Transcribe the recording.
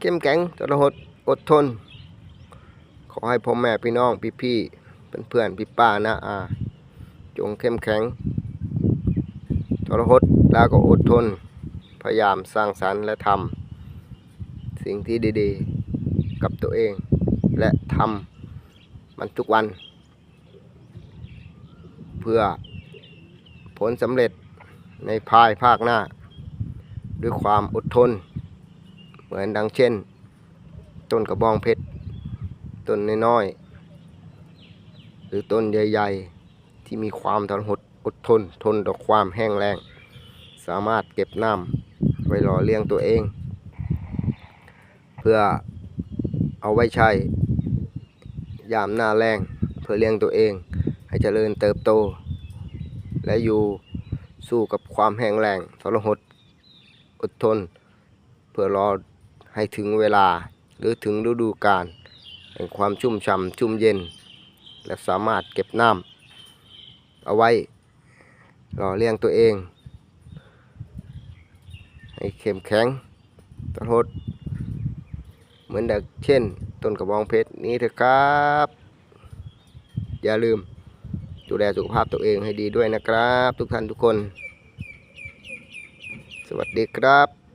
เข้มแข็งทรหดอดทน ขอให้พ่อแม่พี่น้องพี่พี่เพื่อนเพื่อนๆพี่ป้านะอาจงเข้มแข็งทรหดแล้วก็อดทน พยายามสร้างสรรค์และทำสิ่งที่ดีๆ กับตัวเอง และทำมันทุกวัน เพื่อผลสำเร็จในภายภาคหน้า ด้วยความอดทน เหมือนดังเช่น ต้นกระบองเพชร ต้นน้อยๆหรือต้นใหญ่ ๆ ที่มีความทนหดอดทนทนต่อความแห้งแล้งสามารถเก็บน้ำไว้หล่อเลี้ยงตัวเอง เพื่อเอาไว้ใช้ยามหน้าแรงเพื่อเลี้ยงตัวเอง ให้เจริญเติบโต และอยู่สู้กับความแห้งแล้งทรหดอดทน เพื่อรอ ให้ถึงเวลาหรือถึงฤดูกาลแห่งความชุ่มฉ่ำชุ่มเย็น และสามารถเก็บน้ำเอาไว้รอเลี้ยงตัวเอง ให้เข้มแข็งทรหดเหมือนดังเช่นต้นกระบองเพชรนี้เถอะครับ อย่าลืมดูแลสุขภาพตัวเองให้ดีด้วยนะครับ ทุกท่านทุกคน สวัสดีครับ